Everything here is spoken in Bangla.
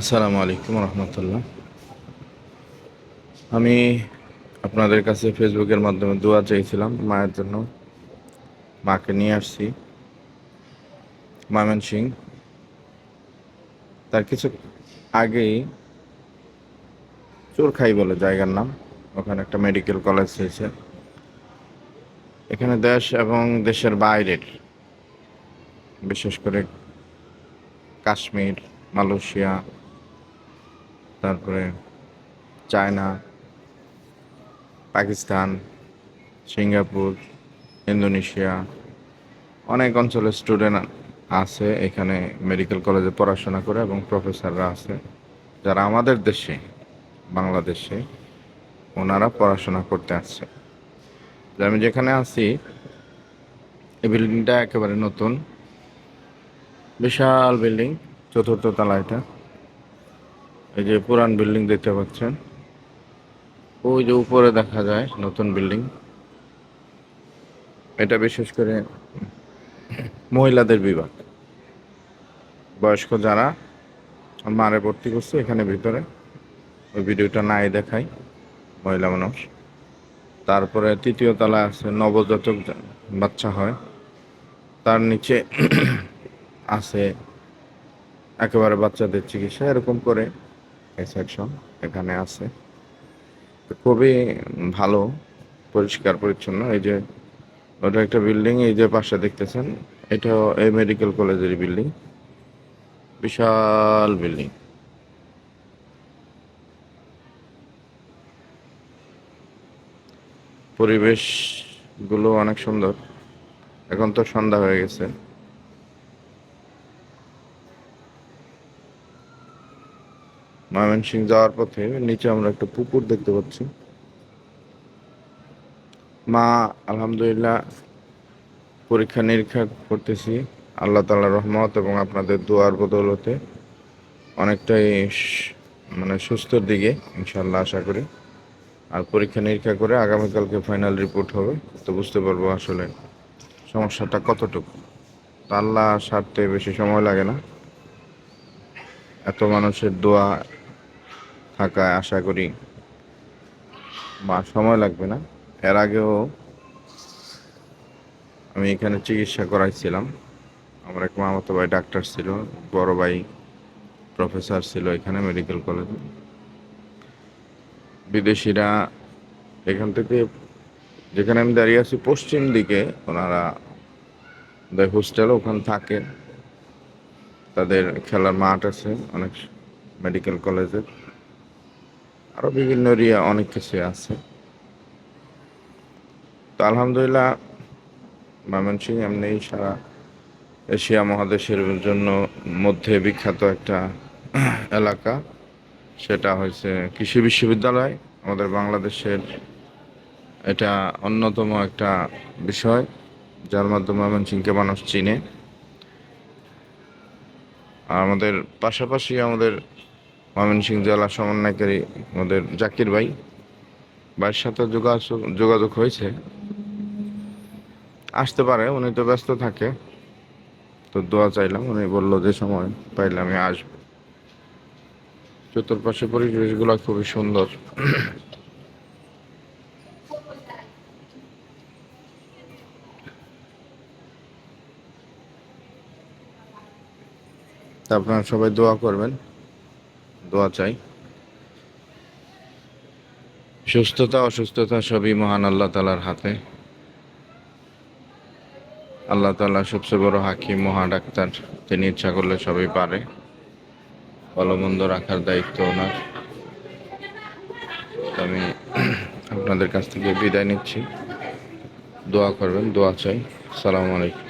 আসসালামু আলাইকুম রহমতুল্লাহ। আমি আপনাদের কাছে ফেসবুকের মাধ্যমে দোয়া চাইছিলাম মায়ের জন্য। মাকে নিয়ে আসছি। মামন সিং। তার কিছু আগেই চোরখাই বলে জায়গার নাম। ওখানে একটা মেডিকেল কলেজ হয়েছে। এখানে দেশ এবং দেশের বাইরের, বিশেষ করে কাশ্মীর, মালয়েশিয়া তারপরে চায়না, পাকিস্তান, সিঙ্গাপুর, ইন্দোনেশিয়া, অনেক অঞ্চলের স্টুডেন্ট আছে এখানে মেডিকেল কলেজে পড়াশোনা করে এবং প্রফেসররা আছে যারা আমাদের দেশে, বাংলাদেশে ওনারা পড়াশোনা করতে আসছে। আমি যেখানে আছি এই বিল্ডিংটা একেবারে নতুন, বিশাল বিল্ডিং চতুর্থ তলা এটা। এই যে পুরান বিল্ডিং দেখতে পাচ্ছেন। ওই যে উপরে দেখা যায় নতুন বিল্ডিং। এটা বিশেষ করে মহিলাদের বিভাগ। বয়স্ক যারা মারে ভর্তি করছে এখানে ভিতরে। ওই ভিডিওটা নাই দেখাই, মহিলা মানুষ। তারপরে তৃতীয় তলায় আছে নবজাতক বাচ্চা হয়। তার নিচে আছে একেবারে বাচ্চাদের চিকিৎসা, এরকম করে সেকশন এখানে আছে। খুবই ভালো, পরিষ্কার, পরিচ্ছন্ন। এই যে, ওটা একটা বিল্ডিং এই যে পাশে দেখতেছেন, এটাও এই মেডিকেল কলেজের বিল্ডিং বিশাল বিল্ডিং পরিবেশগুলো অনেক সুন্দর। এখন তো সন্ধ্যা হয়ে গেছে। ময়মনসিং যাওয়ার পথে নিচে আমরা একটা পুকুর দেখতে পাচ্ছি। মা, আলহামদুলিল্লাহ, পরীক্ষা নিরীক্ষা করতেছি। আল্লাহ তাআলার রহমত এবং আপনাদের দোয়ার বদৌলতে অনেকটাই মানে সুস্থর দিকে ইনশাল্লাহ আশা করি। আর পরীক্ষা নিরীক্ষা করে আগামীকালকে ফাইনাল রিপোর্ট হবে, তো বুঝতে পারব আসলে সমস্যাটা কতটুকু। তো আল্লাহ সারতে বেশি সময় লাগে না। এত মানুষের দোয়া থাকায় আশা করি বা সময় লাগবে না। এর আগেও আমি এখানে চিকিৎসা করাইছিলাম। আমার এক মামাতো ভাই ডাক্তার ছিল, বড় ভাই প্রফেসর ছিল এখানে মেডিকেল কলেজে। বিদেশিরা এখান থেকে যেখানে আমি দাঁড়িয়ে আছি, পশ্চিম দিকে ওনারা হোস্টেল ওখানে থাকে। তাদের খেলার মাঠ আছে অনেক মেডিকেল কলেজের। আরও বিভিন্ন এরিয়া অনেক কিছু আছে। তো আলহামদুলিল্লাহ ময়মনসিং এমনি সারা এশিয়া মহাদেশের জন্য মধ্যে বিখ্যাত একটা এলাকা। সেটা হয়েছে কৃষি বিশ্ববিদ্যালয়। আমাদের বাংলাদেশের এটা অন্যতম একটা বিষয়, যার মাধ্যমে ময়মনসিংকে মানুষ চিনে। আর আমাদের পাশাপাশি আমাদের ময়মনসিংহ জেলা সমন্বয়কারী আমাদের জাকির ভাই। ভাইয়ের সাথে যোগাযোগ যোগাযোগ হয়েছে। আসতে পারে, উনি তো ব্যস্ত থাকে। তো দোয়া চাইলাম, উনি বলল যে সময় পাইলে আমি আসব। চতুর্পাশে পরিবেশগুলো খুবই সুন্দর। আপনারা সবাই দোয়া করবেন। দোয়া চাই। সুস্থতা, অসুস্থতা সবই মহান আল্লাহ তালার হাতে। আল্লাহ তালা সবচেয়ে বড় হাকিম, মহা ডাক্তার তিনি ইচ্ছা করলে সবই পারে। ভালো মন্দ রাখার দায়িত্ব ওনার। আমি আপনাদের কাছ থেকে বিদায় নিচ্ছি। দোয়া করবেন, দোয়া চাই। সালাম আলাইকুম।